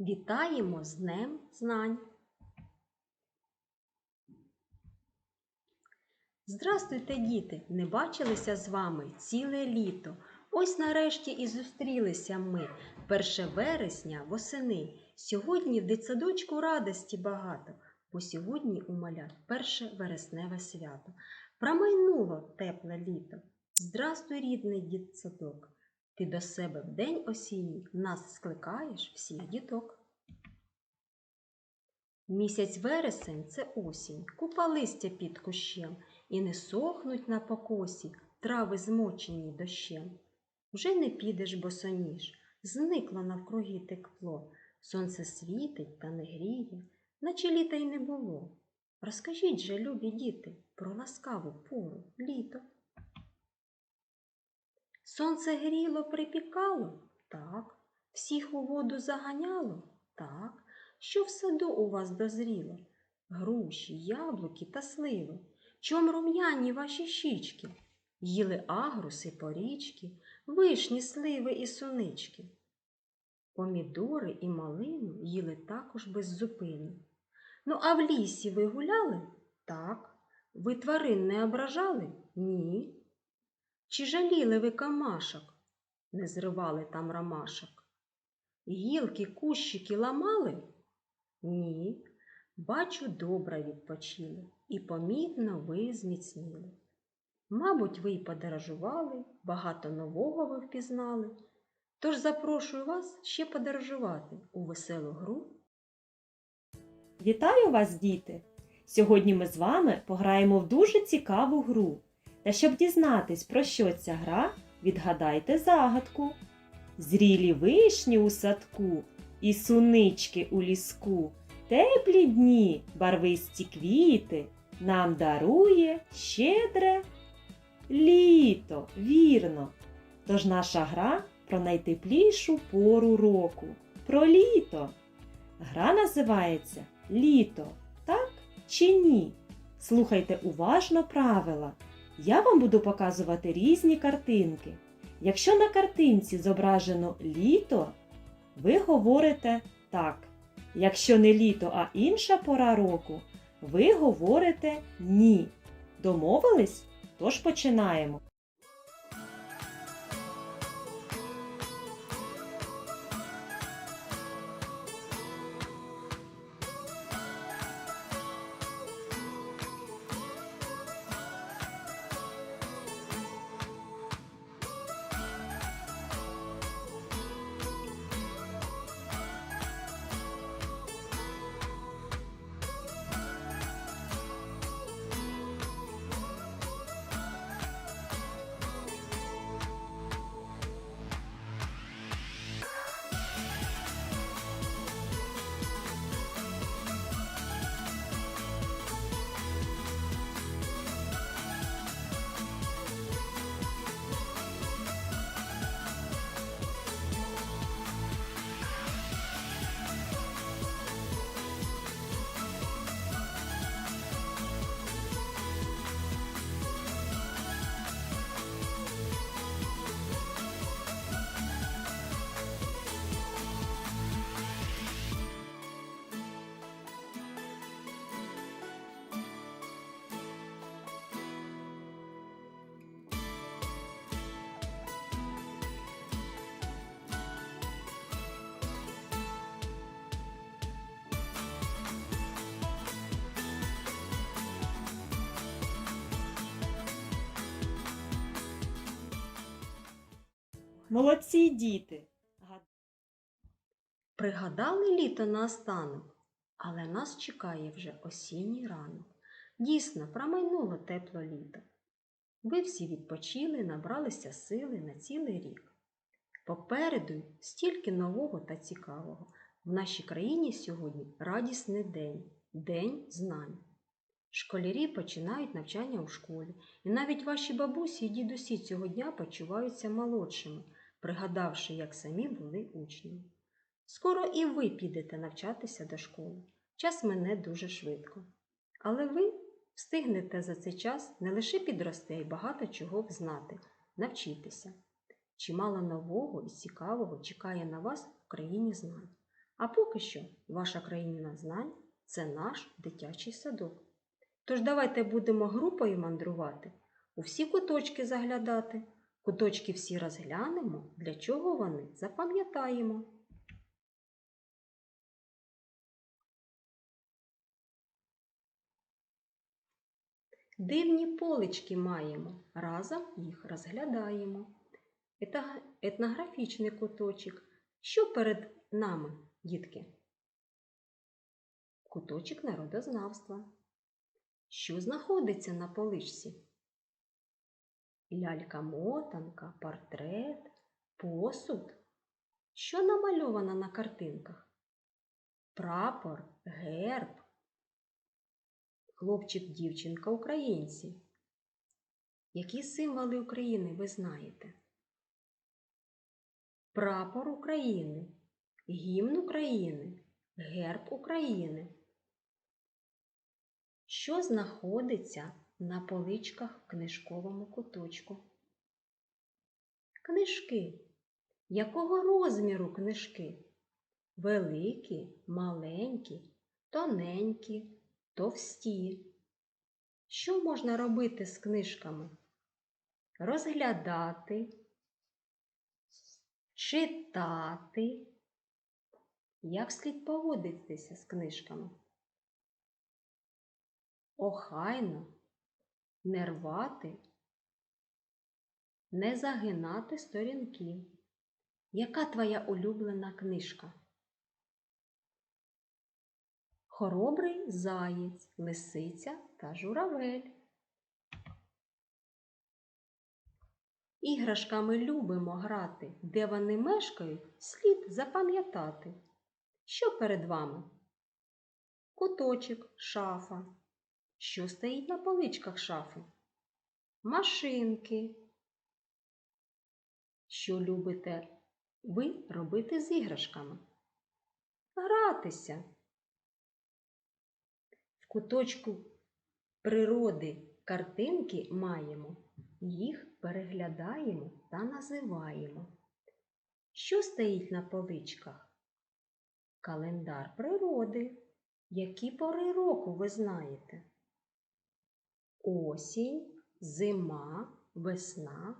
Вітаємо з Днем Знань! Здрастуйте, діти! Не бачилися з вами ціле літо. Ось нарешті і зустрілися ми 1 вересня восени. Сьогодні в дитсадочку радості багато, бо сьогодні у малят перше вересневе свято. Промайнуло тепле літо. Здрастуй, рідний дітсадок. Ти до себе в день осінній нас скликаєш всіх діток. Місяць вересень це осінь, купа листя під кущем, і не сохнуть на покосі трави змочені дощем. Вже не підеш босоніж, зникло навкруги тепло, сонце світить та не гріє, наче літа й не було. Розкажіть же, любі діти, про ласкаву пору літо. Сонце гріло, припікало? Так. Всіх у воду заганяло? Так. Що в саду у вас дозріло? Груші, яблуки та сливи. Чом рум'яні ваші щічки? Їли агруси, порічки, вишні, сливи і сунички. Помідори і малину їли також без зупину. Ну, а в лісі ви гуляли? Так. Ви тварин не ображали? Ні. Чи жаліли ви камашок? Не зривали там ромашок. Гілки, кущики ламали? Ні. Бачу, добре відпочили, і помітно ви зміцніли. Мабуть, ви й подорожували, багато нового ви впізнали. Тож запрошую вас ще подорожувати у веселу гру. Вітаю вас, діти! Сьогодні ми з вами пограємо в дуже цікаву гру. Та щоб дізнатись, про що ця гра, відгадайте загадку. Зрілі вишні у садку і сунички у ліску, теплі дні, барвисті квіти нам дарує щедре літо, вірно. Тож наша гра про найтеплішу пору року, про літо. Гра називається Літо, так чи ні? Слухайте уважно правила. Я вам буду показувати різні картинки. Якщо на картинці зображено літо, ви говорите так. Якщо не літо, а інша пора року, ви говорите ні. Домовились? Тож починаємо. Молодці діти! Пригадали літо наостанок, але нас чекає вже осінній ранок. Дійсно, промайнуло тепло літо. Ви всі відпочили, набралися сили на цілий рік. Попереду стільки нового та цікавого. В нашій країні сьогодні радісний день День знань. Школярі починають навчання у школі, і навіть ваші бабусі і дідусі цього дня почуваються молодшими, пригадавши, як самі були учнями. Скоро і ви підете навчатися до школи. Час мине дуже швидко. Але ви встигнете за цей час не лише підрости, й багато чого взнати, навчитися. Чимало нового і цікавого чекає на вас в країні знань. А поки що ваша країна знань це наш дитячий садок. Тож давайте будемо групою мандрувати, у всі куточки заглядати. Куточки всі розглянемо, для чого вони запам'ятаємо. Дивні полички маємо, разом їх розглядаємо. Етнографічний куточок. Що перед нами, дітки? Куточок народознавства. Що знаходиться на поличці? Лялька-мотанка, портрет, посуд. Що намальовано на картинках? Прапор, герб, хлопчик, дівчинка, українці. Які символи України ви знаєте? Прапор України, гімн України, герб України. Що знаходиться на поличках в книжковому куточку? Книжки. Якого розміру книжки? Великі, маленькі, тоненькі, товсті. Що можна робити з книжками? Розглядати, читати. Як слід поводитися з книжками? Охайно, не рвати, не загинати сторінки. Яка твоя улюблена книжка? Хоробрий заєць, лисиця та журавель. Іграшками любимо грати, де вони мешкають, слід запам'ятати. Що перед вами? Куточок, шафа. Що стоїть на поличках шафи? Машинки. Що любите ви робити з іграшками? Гратися. В куточку природи картинки маємо, їх переглядаємо та називаємо. Що стоїть на поличках? Календар природи. Які пори року ви знаєте? Осінь, зима, весна,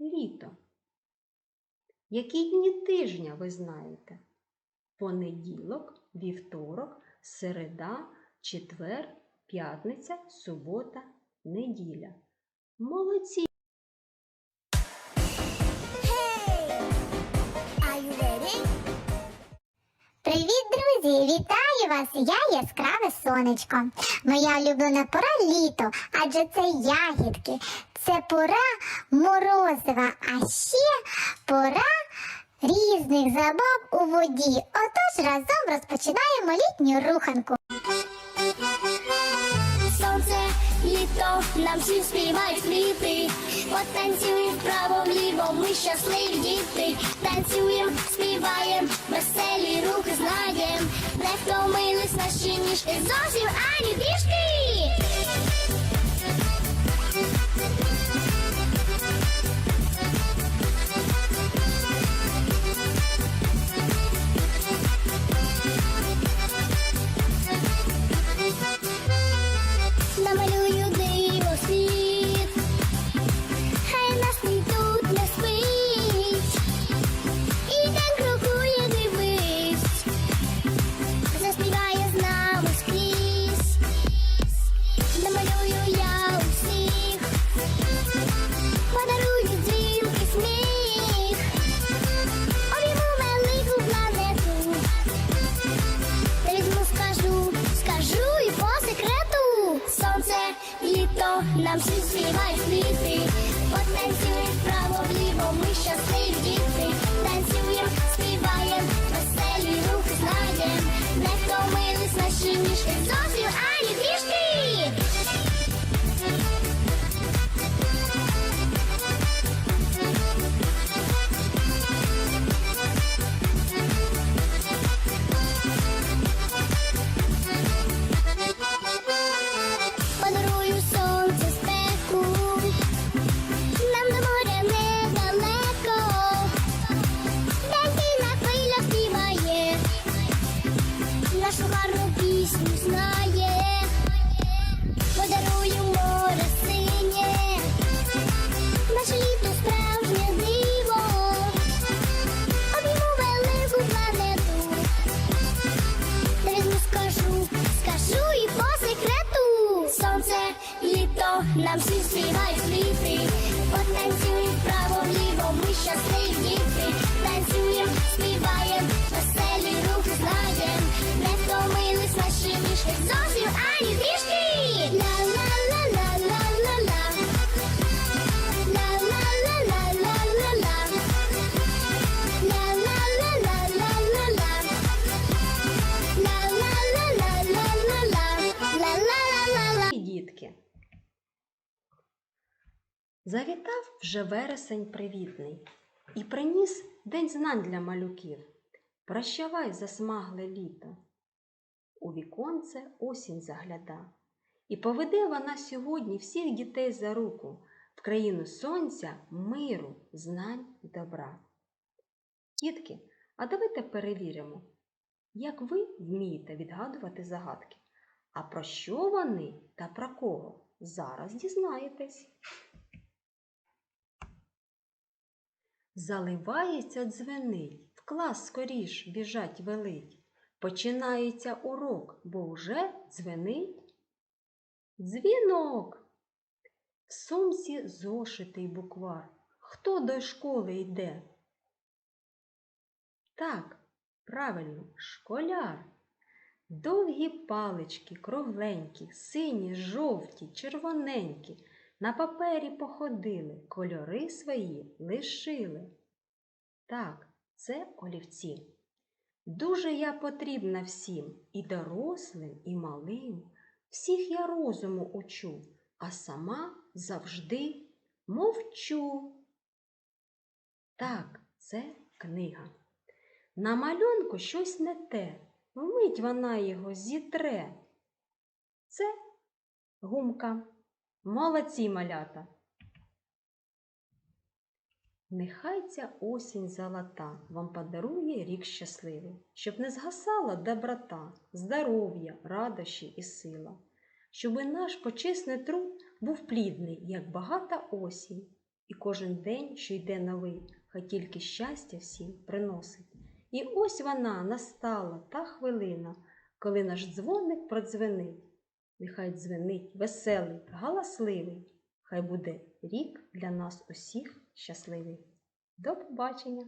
літо. Які дні тижня ви знаєте? Понеділок, вівторок, середа, четвер, п'ятниця, субота, неділя. Молодці! You? Привіт, друзі! Вітаю вас! Я яскраве сонечко. Моя улюблена пора літо, адже це ягідки. Це пора морозива, а ще пора різних забав у воді. Отож разом розпочинаємо літню руханку. Нам всі співають квіти. Потанцюємо вправо вліво, ми щасливі діти. Танцюємо, співаємо, веселі руки знаєм. Не втомились наші ніжки зовсім ані трішки. Вже вересень привітний і приніс день знань для малюків. Прощавай, засмагле літо. У віконце осінь загляда. І поведе вона сьогодні всіх дітей за руку в країну сонця, миру, знань і добра. Дітки, а давайте перевіримо, як ви вмієте відгадувати загадки. А про що вони та про кого? Зараз дізнаєтесь. Заливається дзвенить, в клас скоріш біжать велить. Починається урок, бо вже дзвенить. Дзвінок. В сумці зошитий буквар. Хто до школи йде? Так, правильно, школяр. Довгі палички, кругленькі, сині, жовті, червоненькі, на папері походили, кольори свої лишили. Так, це олівці. Дуже я потрібна всім, і дорослим, і малим. Всіх я розуму учу, а сама завжди мовчу. Так, це книга. На малюнку щось не те, вмить вона його зітре. Це гумка. Молодці малята. Нехай ця осінь золота вам подарує рік щасливий, щоб не згасала доброта, здоров'я, радощі і сила, щоби наш почесний труд був плідний, як багата осінь, і кожен день, що йде новий, хай тільки щастя всім приносить. І ось вона настала та хвилина, коли наш дзвоник продзвенить. Нехай дзвенить веселий, галасливий, хай буде рік для нас усіх щасливий. До побачення!